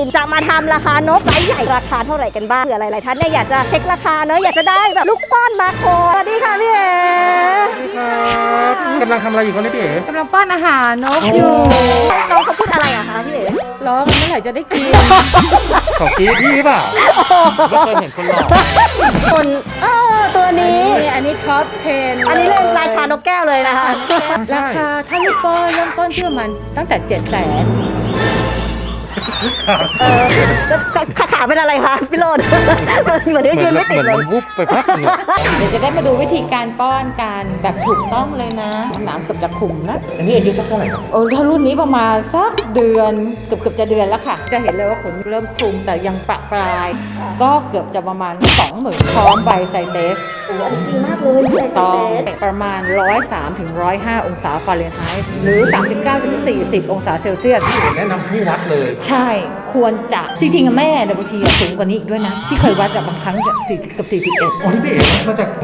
มินจะมาทำราคานกไซส์ใหญ่ราคาเท่าไหร่กันบ้างเผื่อหลายๆท่านเนี่ยอยากจะเช็คราคาเนอะอยากจะได้แบบลูกป้อนมาโครสวัสดีค่ะพี่เอ๋ครับกำลังทำอะไรอยู่ครับเนี่ยพี่เอ๋กำลังป้อนอาหารนกอยู่น้องเขาพูดอะไรอะคะพี่เอ๋ร้องเมื่อไหร่จะได้กินขอกี้พี่หรือเปล่าไม่เคยเห็นคนหล่อคนเออตัวนี้นี่อันนี้ท็อป10อันนี้เลยราชานกแก้วเลยนะคะราคาถ้าลูกป้อนเริ่มต้นที่ประมาณตั้งแต่7 0 0แสน เออขาขาเป็นอะไรคะพี่โรดเหมือนเหมือนยืนไม่เหติมืดอนเลยมันวุบไปพักหนึงอะเดี๋ยวจะได้มาดูวิธีการป้อนการแบบถูกต้องเลยนะหนามเกือบจะขุมนะอันนี้อายุเท่าไหร่ครับโอ้ถ้ารุ่นนี้ประมาณสักเดือนเกือบเกือบจะเดือนแล้วค่ะ จะเห็นเลยว่าขนเริ่มคลุมแต่ยังประปราย ก็เกือบจะประมาณ20,000พร้อมใบไซเตสโอ้โหอันนี้ดีมากเลยใส่ต้องเตสประมาณ 103ถึง105 องศาฟาเรนไฮต์หรือ 39ถึง40 องศาเซลเซียส แนะนำให้รัดเลย ใช่ควรจะจริงๆอะแม่เนี่ยบางทีอะสูงกว่านี้อีกด้วยนะ ที่เคยวัดอะบางครั้งจะ40กับ41อ๋อนี่พี่เอ๋มาจาก เ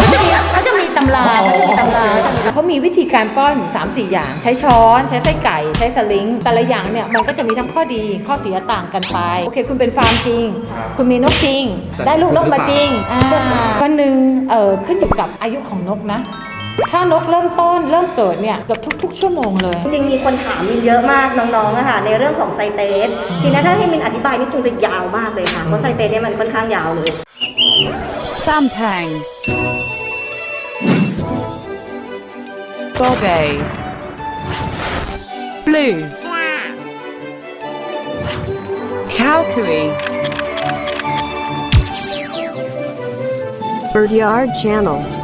ขาจะมีเขาจะมีตำราเขาจะมีตำราเขามีวิธีการป้อนอยู่3 4 อย่าง ใช้ช้อน ใช้ไส้ไก่ ใช้สลิง แต่ละอย่างเนี่ยมันก็จะมีทั้งข้อดีข้อเสียต่างกันไป โอเค คุณเป็นฟาร์มจริงคุณมีนกจริงได้ลูกนกมาจริงอ่าวันหนึ่งเออขึ้นอยู่กับอายุของนกนะ ถ้านกเริ่มต้นเริ่มเกิดเนี่ยเกือบทุก ๆ ชั่วโมงเลย จริงๆมีคนถามมินเยอะมากน้องๆอะค่ะในเรื่องของไซเตสทีนี้ถ้าให้มินอธิบายนี่คงจะยาวมากเลยค่ะเพราะไซเตสเนี่ยมันค่อนข้างยาวเลย Sampang Bobe Blue Calcary Birdyard Channel.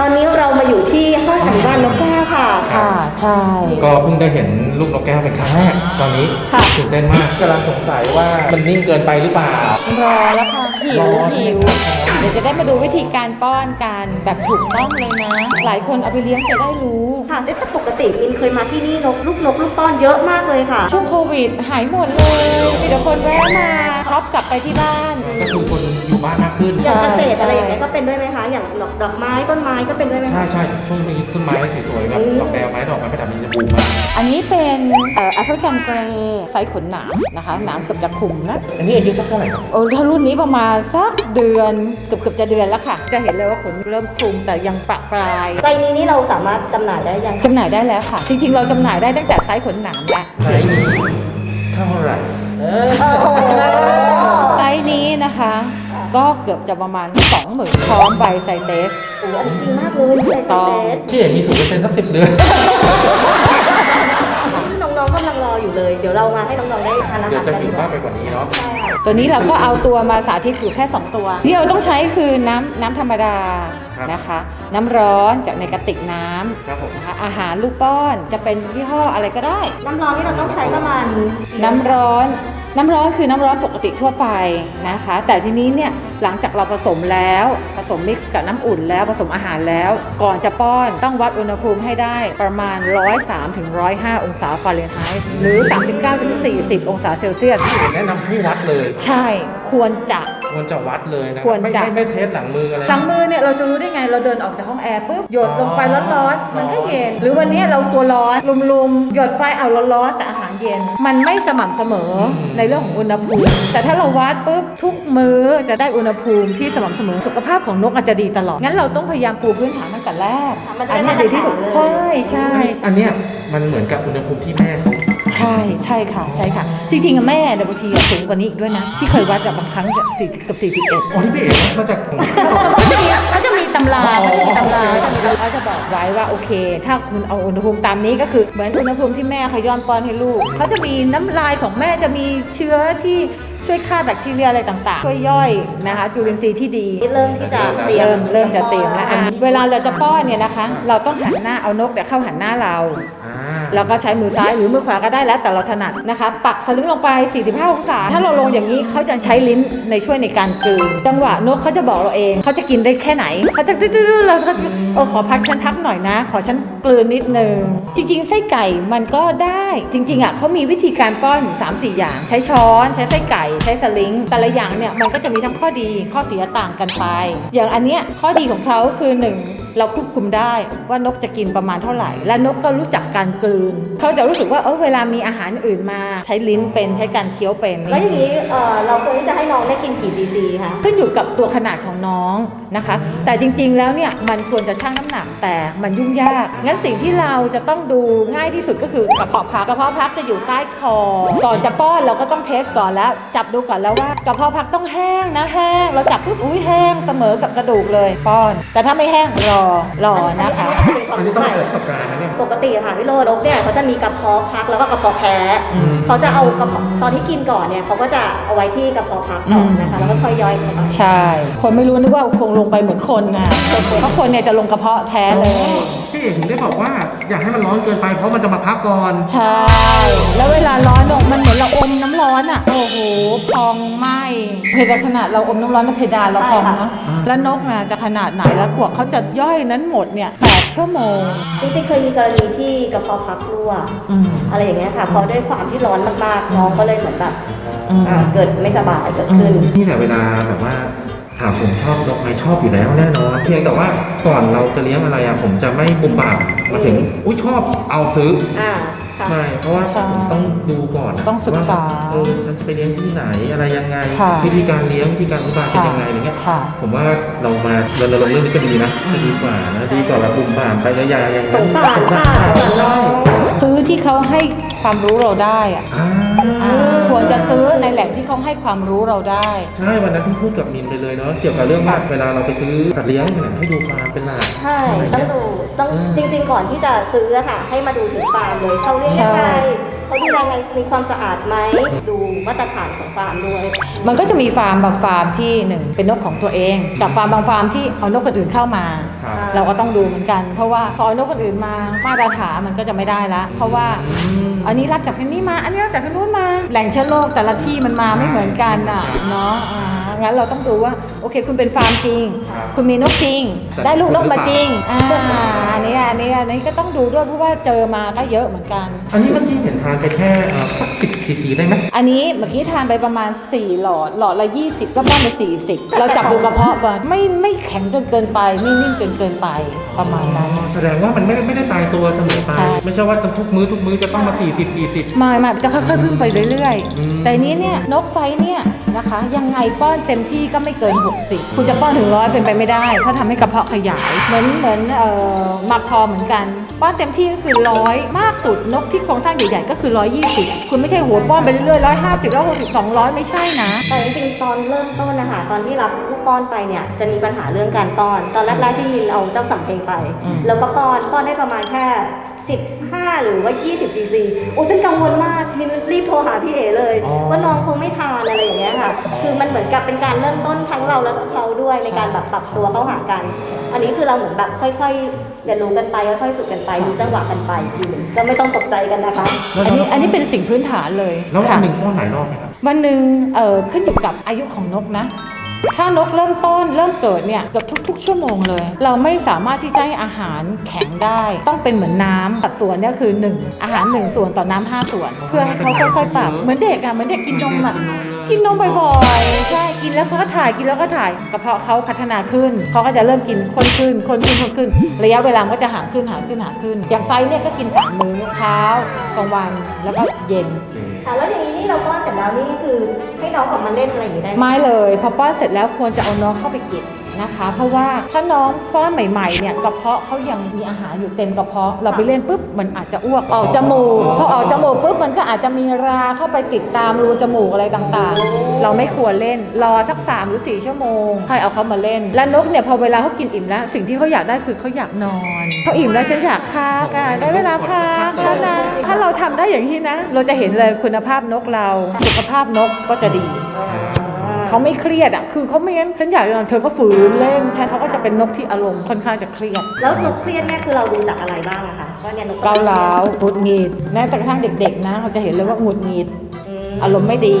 ตอนนี้เรามาอยู่ที่ห้องอนุบาลนกแก้วค่ะ ค่ะ ใช่ ก็เพิ่งได้เห็นลูกนกแก้วเป็นครั้งแรกตอนนี้ค่ะ ตื่นเต้นมากกำลังสงสัยว่ามันนิ่งเกินไปหรือเปล่ารอแล้วค่ะ หิรวอใช่หิวไหมเดี๋ยวจะได้มาดูวิธีการป้อนการแบบถูกต้องเลยนะ หลายคนเอาไปเลี้ยงจะได้รู้ ค่ะแต่ปกติมินเคยมาที่นี่นกลูกนกลูกป้อนเยอะมากเลยค่ะ ช่วงโควิดหายหมดเลยมีแต่คนแวะมาช็อปกลับไปที่บ้าน ก็คือคนอยู่บ้านมากขึ้น อย่างเกษตรใช่อะไรอย่างเงี้ยก็เป็นด้วยไหมคะ อย่างดอกดอกไม้ต้นไม้ก็เป็นด้วยไหมใช่คะใช่ช่วงนี้ต้นไม้สวยๆแบบดอกแดงไม้ดอกไม้ประดับนี้จะบูมมากอันนี้เป็นเอ่อแอฟริกันเกรย์ไซส์ขนหนามนะคะหนามเกือบจะขุมนะ อันนี้อายุเท่าไหร่ครับโอ้ถ้ารุ่นนี้ประมาณสักเดือนเกือบเกือบจะเดือนแล้วค่ะ จะเห็นเลยว่าขนเริ่มคลุมแต่ยังประปรายไซนี้นี่เราสามารถจำหน่ายได้ยังจำหน่ายได้แล้วค่ะ จริงๆ เราจำหน่ายได้ตั้งแต่ไซส์ขนหนามแล้วไซส์นี้เท่าไหร่เออโอ้โหไซส์นี้นะคะ ก็เกือบจะประมาณ20,000พร้อมใบไซเตสโอ้โหอันนี้ดีมากเลยใส่ต้องเตสพี่เอ๋มีสูตรเปอร์เซ็นต์สักสิบเดือนน้ องๆกำลังรออยู่เลย เดี๋ยวเรามาให้น้องๆได้ทานอาเดี๋ยหาวรจะกันหิดีวกมาว่ากไปกว่านี้เนาะใช่ค่ะตัวนี้เราก็เอาตัวมาสาธิตอยู่แค่ 2 ตัว ที่เราต้องใช้คือน้ำน้ำธรรมดาครับนะคะ น้ำร้อนจากในกระติกน้ำครับผมนะคะอาหารลูกป้อนจะเป็นยี่ห้ออะไรก็ได้ น้ำร้อนนี่เราต้องใช้ประมาณน้ำร้อน น้ำร้อนคือน้ำร้อนปกติทั่วไปนะคะ แต่ทีนี้เนี่ยหลังจากเราผสมแล้ว ผสมมิกซ์กับน้ำอุ่นแล้วผสมอาหารแล้ว ก่อนจะป้อนต้องวัดอุณหภูมิให้ได้ประมาณ 103ถึง105 องศาฟาเรนไฮต์หรือ 39ถึง40 องศาเซลเซียสแนะนำให้รัดเลย ใช่ควรจะ ควรจะวัดเลยนะควรไม่จะ ไม่ไม่เทสหลังมืออะไร หลังมือเนี่ยเราจะรู้ได้ไงเราเดินออกจากห้องแอร์ปุ๊บหยดลงไปร้อนๆมันก็เย็น หรือวันนี้เราตัวร้อนลุมๆหยดไปเอาร้อนๆแต่อาหาร เย็น มันไม่สม่ำเสมอในเรื่องของอุณหภูมิ แต่ถ้าเราวัดปุ๊บทุกมื้อจะได้อุณหภูมิที่สม่ำเสมอสุขภาพของนกอาจจะดีตลอดงั้นเราต้องพยายามปูพื้นฐานตั้งแต่แรกมันจะอันได้นี้ดีที่สุดมาตรฐานเลยใช่ใช่อันเนี้ยมันเหมือนกับอุณหภูมิที่แม่เขาใช่ใช่ค่ะใช่ค่ะ จริงๆอะแม่เนี่ยบางทีอะสูงกว่านี้อีกด้วยนะ ที่เคยวัดอะบางครั้งจะ40กับ41 อ๋อที่พี่เอ๋มาจากเขาจะมีเขาจะมี ตำราเขาจะมีตำราเขาจะบอกไว้ว่าโอเค ถ้าคุณเอาอุณหภูมิตามนี้ก็คือเหมือนอุณหภูมิที่แม่เขาย้อนป้อนให้ลูกเขาจะมีน้ำลายของแม่จะมีเชื้อที่ช่วยฆ่าแบคทีเรียอะไรต่างๆ ช่วยย่อยนะคะจุลินทรีย์ที่ดีนี่เริ่มที่จะเตรียมเริ่มเริ่มจะเตรียมแล้วอันนี้เวลาเราจะป้อนเนี่ยนะคะ เราต้องหันหน้าเอานกเนี่ยเข้าหันหน้าเราอ่า แล้วก็ใช้มือซ้ายหรือมือขวาก็ได้แล้วแต่เราถนัดนะคะปักสลึงลงไป 45 องศา ถ้าเราลงอย่างนี้เขาจะใช้ลิ้นในช่วยในการกลืนจังหวะนกเขาจะบอกเราเองเขาจะกินได้แค่ไหนเขาจะดื้อๆเราก็จะเออขอพักฉันพักหน่อยนะ ขอฉัน ลืนนิดนึง จริง ๆ ไส้ไก่มันก็ได้ จริง ๆอะเขามีวิธีการป้อนอยู่3 4 อย่าง ใช้ช้อน ใช้ไส้ไก่ ใช้สลิง แต่ละอย่างเนี่ยมันก็จะมีทั้งข้อดีข้อเสียต่างกันไป อย่างอันเนี้ยข้อดีของเขาคือหนึ่งเราควบคุมได้ว่านกจะกินประมาณเท่าไหร่ และนกก็รู้จักการกลืลืน เขาจะรู้สึกว่าเออเวลามีอาหารอื่นมาใช้ลิ้นเป็นใช้การเคี้ยวเป็นแล้วอย่างนี้เอ่อเราควรที่จะให้น้องได้กินกี่ซีซีคะขึ้นอยู่กับตัวขนาดของน้องนะคะ แต่จริง ๆ แล้วเนี่ยมันควรจะชั่งน้ำหนักแต่มันยุ่งยากงั้นสิ่งที่เราจะต้องดูง่ายที่สุดก็คือกระเพาะพักกระเพาะพักจะอยู่ใต้คอ ก่อนจะป้อนเราก็ต้องเทสก่อนแล้ว จับดูก่อนแล้วว่ากระเพาะพักต้องแห้งนะแห้งเราจับปุ๊บอุ้ยแห้งเสมอกับกระดูกเลยป้อน แต่ถ้าไม่แห้งรอรอนะคะ อันนี้ต้องอาศัยประสบการณ์นะเนี่ย ปกติอะค่ะพี่โรดกเนี่ยเขาจะมีกระเพาะพักแล้วก็กระเพาะแพ้อืม เขาจะเอากระเพาะตอนที่กินก่อนเนี่ยเขาก็จะเอาไว้ที่กระเพาะพักก่อนนะคะแล้วก็ค่อยย่อยเข้าไปใช่ คนไม่รู้นึกว่าคงลงไปเหมือนคนอะเพราะคนเนี่ยจะลงกระเพาะแท้เลยพี่เอกถึงได้บอกว่าอยากให้มันร้อนเกินไปเพราะมันจะมาพักก่อน ใช่ แล้วเวลาร้อนลงมันเหมือนเราอมน้ำร้อนอะ โอ้โหพองไหมเพดานขนาดเราอมน้ำร้อนในเพดานเราพองนะแล้วนกน่ะจะขนาดไหนแล้วกว่าเขาจะย่อยนั้นหมดเนี่ยแปดชั่วโมง จริงๆเคยมีกรณีที่กระเพาะพักรั่วอืม อะไรอย่างเงี้ยค่ะเพราะด้วยความที่ร้อนมากๆน้องก็เลยเหมือนแบบอืมอ่าเกิดไม่สบายเกิดขึ้น นี่แหละเวลาแบบว่า ถามผมชอบนกไหมชอบอยู่แล้วแน่นอนเพียงแต่ว่าก่อนเราจะเลี้ยงอะไรอะผมจะไม่บุ่มบ่ามมาถึงอุ้ยชอบเอาซื้ออ่าค่ะ ใช่เพราะว่าใช่ผมต้องดูก่อนนะต้องศึกษาว่เออฉันจะไปเลี้ยงที่ไหนอะไรยังไง ค่ะ วิธีการเลี้ยงวิธีการอนุบาลเป็นยังไงอะไรเงี้ย ค่ะ ผมว่าเรามารณรงค์เรื่องนี้ก็ดีนะจะดีกว่านะดีกว่าแบบบุ่มบ่ามไประยะอย่างสนั้นงสารค่ะ สงสารน้องซื้อที่เขาให้ความรู้เราได้อะอ่า อ่าควรจะซื้อ ในแหล่งที่เขาให้ความรู้เราได้ ใช่วันนั้นที่พูดกับมินไปเลยเนาะเกี่ยวกับเรื่องว่าเวลาเราไปซื้อสัตว์เลี้ยงเนี่ยให้ดูฟาร์มเป็นหลักใช่ต้องดู ต้องอืมจริง ๆ ก่อนที่จะซื้ออะค่ะ ให้มาดูถึงฟาร์มเลยเขาเลี้ยงยังไงใช่เขาดูแลยังไงมีความสะอาดไหมดูมาตรฐานของฟาร์มด้วย มันก็จะมีฟาร์มบางฟาร์มที่หนึ่งเป็นนกของตัวเองกับฟาร์มบางฟาร์มที่เอานกคนอื่นเข้ามา ครับ เราก็ต้องดูเหมือนกัน เพราะว่าพอเอานกคนอื่นมามาตรฐานมันก็จะไม่ได้ละเพราะว่าอันนี้รับจากที่นี่มา อันนี้รับจากที่นู้นมา แหล่งเชื้อโรคแต่ละที่มันมาไม่เหมือนกันอะเนาะอ่า งั้นเราต้องดูว่าโอเค คุณเป็นฟาร์มจริงครับคุณมีนกจริงแต่ได้ลูกนกมาจริงหอ่ารือเปล่าอันนี้อันนี้อันนี้ก็ต้องดูด้วยเพราะว่าเจอมาก็เยอะเหมือนกัน อันนี้เมื่อกี้เห็นทานไปแค่เอ่อสักสิบซีซีได้ไหมอันนี้เมื่อกี้ทานไปประมาณ 4 หลอดหลอดละ 20 ก็ป้อนไป40 เราจับดูกระเพาะก่อนไม่ไม่แข็งจนเกินไปไม่นิ่มจนเกินไปประมาณนั้นแสดงว่ามันไม่ไม่ได้ตายตัวเสมอไปใช่ไม่ใช่ว่าทุกมื้อทุกมื้อจะต้องมา 40 40ไม่ไม่จะค่อยๆพึ่งไปเรื่อยอืมๆแต่อันนี้เนี่ยนกไซส์เนี่ย นะคะ ยังไงป้อนเต็มที่ก็ไม่เกิน 60 คุณจะป้อนถึงร้อยเป็นไปไม่ได้เพราะทำให้กระเพาะขยาย เหมือนเหมือนเอ่อมาคอเหมือนกัน ป้อนเต็มที่ก็คือร้อยมากสุดนกที่โครงสร้างใหญ่ๆก็คือ 120 คุณไม่ใช่หัวป้อนไปเรื่อยๆ150แล้ว60 200ไม่ใช่นะ แต่จริงๆตอนเริ่มต้นนะคะตอนที่รับลูกป้อนไปเนี่ยจะมีปัญหาเรื่องการป้อน ตอนแรกๆที่มินเอาเจ้าสำเพ็งไปอืมแล้วก็ป้อนป้อนได้ประมาณแค่ 15 หรือว่า 20ซีซีโอ้ยเป็นกังวลมากมินรีบโทรหาพี่เอเลย อ๋อว่าน้องคงไม่ทานอะไรอย่างเงี้ยค่ะ คือมันเหมือนกับเป็นการเริ่มต้นทั้งเราและเขาด้วยในการแบบปรับตัวเข้าหากัน อันนี้คือเราเหมือนแบบค่อยๆเรียนรู้กันไปค่อยๆฝึกกันไปรู้จังหวะกันไปทีหนึงก็ไม่ต้องตกใจกันนะคะอันนี้อันนี้เป็นสิ่งพื้นฐานเลยแล้ววันค่ะหนึ่งป้อนหลายรอบไหมครับ วันหนึ่งเอ่อขึ้นอยู่กับอายุของนกนะ ถ้านกเริ่มต้นเริ่มเกิดเนี่ยเกือบทุก ๆ ชั่วโมงเลย เราไม่สามารถที่จะให้อาหารแข็งได้ ต้องเป็นเหมือนน้ำสัดส่วนเนี่ยคือ 1 อาหาร 1 ส่วนต่อน้ำ5ส่วน เพื่อให้เขาค่อยๆปรับเหมือนเด็กอะเหมือนเด็กกินนมอะ กินนมบ่อยๆ ใช่ กินแล้วเขาก็ถ่าย กินแล้วก็ถ่าย กระเพาะเขาพัฒนาขึ้น เขาก็จะเริ่มกินข้นขึ้นข้นขึ้นข้นขึ้น ระยะเวลามันก็จะห่างขึ้น ห่างขึ้น ห่างขึ้น อย่างไซส์เนี่ยก็กินสามมื้อ เช้ากลางวัน แล้วก็เย็น ค่ะแล้วอย่างนี้นี่เราป้อนเสร็จแล้วนี่คือให้น้องออกมาเล่นอะไรอย่างนี้ได้ไหมไม่เลย พอป้อนเสร็จแล้วควรจะเอาน้องเข้าไปเก็บ นะคะ เพราะว่าถ้าน้องป้อนใหม่ๆเนี่ยกระเพาะเขายังมีอาหารอยู่เต็มกระเพาะเราไปเล่นปุ๊บมันอาจจะอ้วกออกจมูกพอออกจมูกปุ๊บมันก็อาจจะมีราเข้าไปติดตามรูจมูกอะไรต่างๆ เราไม่ควรเล่นรอสัก3หรือ4ชั่วโมงค่อยเอาเขามาเล่น และนกเนี่ยพอเวลาเขากินอิ่มแล้ว สิ่งที่เขาอยากได้คือเขาอยากนอนเขาอิ่มแล้วฉันอยากพักอะได้เวลาพักแล้วนะถ้าเราทำได้อย่างนี้นะ เราจะเห็นเลยคุณภาพนกเราสุขภาพนกก็จะดี เขาไม่เครียดอะคือเขาไม่งั้นฉันอยากจะนอนเธอก็ฝืนเล่นฉันเขาก็จะเป็นนกที่อารมณ์ค่อนข้างจะเครียด แล้วนกเครียดเนี่ยคือเราดูจากอะไรบ้างอะคะว่าเนี่ยนกเกาเหลาหงุดหงิดแม้แต่กระทั่งเด็กๆนะเราจะเห็นเลยว่าหงุดหงิดอืมอารมณ์ไม่ดี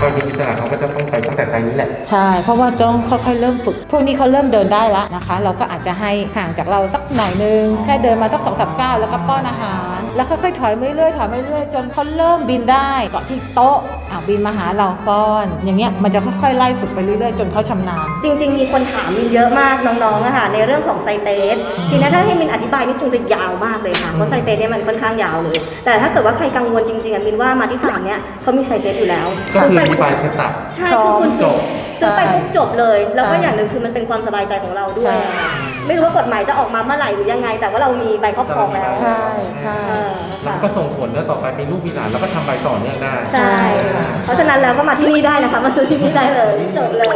หมาก็ยินอิสระเขาก็จะต้องไปตั้งแต่ไซส์นี้แหละ ใช่ เพราะว่าต้องค่อยๆเริ่มฝึก พวกนี้เขาเริ่มเดินได้แล้วนะคะ เราก็อาจจะให้ห่างจากเราสักหน่อยนึง แค่เดินมาสักสองสามก้าวแล้วก็ป้อนอาหาร แล้วค่อยๆถอยมาเรื่อยๆถอยมาเรื่อยๆจนเขาเริ่มบินได้เกาะที่โต๊ะอะบินมาหาเราป้อน อย่างเงี้ยมันจะค่อยๆไล่ฝึกไปเรื่อยๆจนเขาชำนาญ จริงๆ มีคนถามมินเยอะมากน้องๆอะค่ะในเรื่องของไซเตสทีนี้ถ้าให้มินอธิบายนี่คงจะยาวมากเลยค่ะเพราะไซเตสเนี่ยมันค่อนข้างยาวเลย แต่ถ้าเกิดว่าใครกังวลจริงๆอะมินว่ามาที่ฟาร์มเนี่ยเขามีไซเตสอยู่แล้วก็คืออธิบายแค่ตับ ใช่คือคุณจบซื้อไปปุ๊บจบเลย แล้วก็ใช่อย่างหนึ่งคือมันเป็นความสบายใจของเราด้วยใช่ค่ะไม่รู้ว่ากฎหมายจะออกมาเมื่อไหร่หรือยังไง แต่ว่าเรามีใบครอบครองแล้วใช่ใช่เออแล้วค่ะก็ส่งผลเนื้อต่อไปมีลูกมีหลานแล้วก็ทำใบต่อเนื่องได้ ใช่ค่ะเพราะฉะนั้นแล้วก็มาที่นี่ได้นะคะมาซื้อที่นี่ได้เลยจบเลย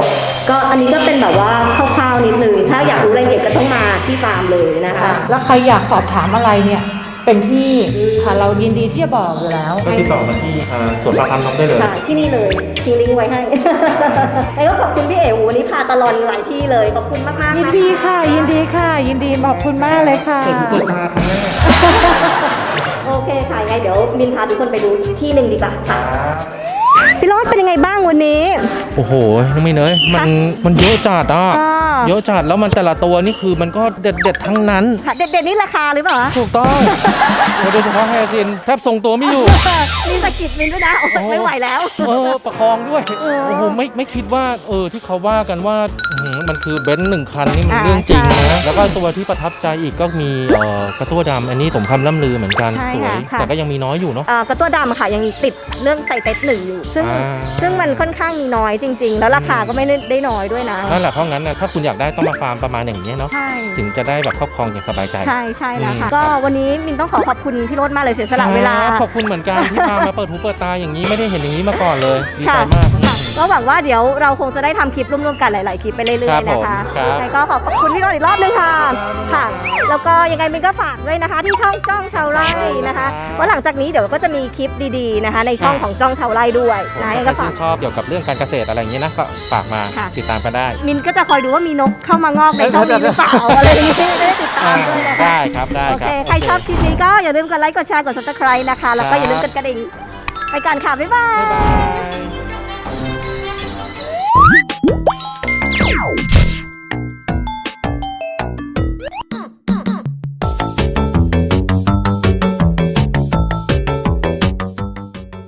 ก็อันนี้ก็เป็นแบบว่าคร่าวๆนิดนึงถ้าอยากรู้รายละเอียดก็ต้องมาที่ฟาร์มเลยนะคะค่ะแล้วใครอยากสอบถามอะไรเนี่ย เป็นที่ค่ะเรายินดีที่จะบอกอยู่แล้ว ก็ติดต่อมาที่อ่าสวนปลาพันธ์นกได้เลย ค่ะที่นี่เลยทิ้งลิงก์ไว้ให้แล้วก็ขอบคุณพี่เอ๋วันนี้พาตลอนหลายที่เลยขอบคุณมากๆยินนะดีค่ะ ยินดีค่ะ ยินดีขอบคุณมากเลยค่ะ เปิดหูเปิดตาครั้งแรกโอเคค่ะยังไงเดี๋ยวมินพาทุกคนไปดูที่หนึ่งดีกว่าคค่ะรับ พี่โรอดเป็นยังไงบ้างวันนี้ โอ้โหน้องมีเนยมันมันเยอะจัดอะอ่า เยอะจัดแล้วมันแต่ละตัวนี่คือมันก็เด็ดเด็ดๆทั้งนั้น ค่ะเด็ดๆนี่ราคาหรือเปล่าคะถูกต้อง โดยเฉพาะแฮร์ซินแทบทรงตัวไม่อยู่ มีสะกิดมินด้วยนะโอ้ยไม่ไหวแล้ว เออประคองด้วยโอ้โหไม่ไม่คิดว่าเออที่เขาว่ากันว่าอื้อหือมันคือเบนซ์หนึ่งคันนี่มันอ่าเรื่องจริงใช่นะแล้วก็ตัวที่ประทับใจอีกก็มีเอ่อกระตั้วดำอันนี้สมคำล่ำลือเหมือนกันใช่สวย ค่ะแต่ก็ยังมีน้อยอยู่เนาะอ่ากระตัวดำค่ะยังติดเรื่องไซเต็ดหนึ่งอยู่ซึ่งอ่า ซึ่งมันค่อนข้างมีน้อยจริง ๆ แล้วราคาก็ไม่ได้ได้น้อยด้วยนะ นั่นแหละเพราะงั้นนะถ้าคุณอยากได้ต้องมาฟาร์มประมาณอย่างนี้ยเนาะใช่ ถึงจะได้แบบครอบครองอย่างสบายใจ ใช่ใช่แล้วค่ะ อืม ก็วันนี้มินต้องขอขอบคุณพี่โรดมากเลยเสียสละเวลา ครับขอบคุณเหมือนกันที่พามาเปิดหูเปิดตาอย่างนี้ไม่ได้เห็นอย่างนี้มาก่อนเลย ดีใจค่ะมาก ค่ะก็หวังว่าเดี๋ยวเราคงจะได้ทำคลิปร่วมๆกันหลาย ๆ คลิปไปเรื่อยครับๆนะคะผมครับ ยังไงก็ขอบคุณพี่โรดอีกรอบนึงค่ะค่ะ แล้วก็ยังไงมินก็ฝากด้วยนะคะ ที่ช่องจ้องชาวไร่นะคะว่าหลังจากนี้เดี๋ยวก็จะมีคลิปดีๆนะคะ ในช่องของจ้องชาวไร่ด้วยผนะก็ใครฝากชอบเกี่ยวกับเรื่องการเกษตรอะไรอย่างนี้นะก็ฝากมาติดตามกัได้ มินก็จะคอยดูว่ามีนกเข้ามางอกในช่องนี้หรือเปล่าอะไรอย่างนี้จะได้ติดตามด้วยได้ครับได้โอครัเคใครชอบคลิปนี้ก็อย่าลืมกดไลค์ กดแชร์ กด subscribe นะคะ แล้วก็อย่าลืมกดกระดิ่ง ไปก่อนค่ะ บ๊ายบาย บ๊ายบาย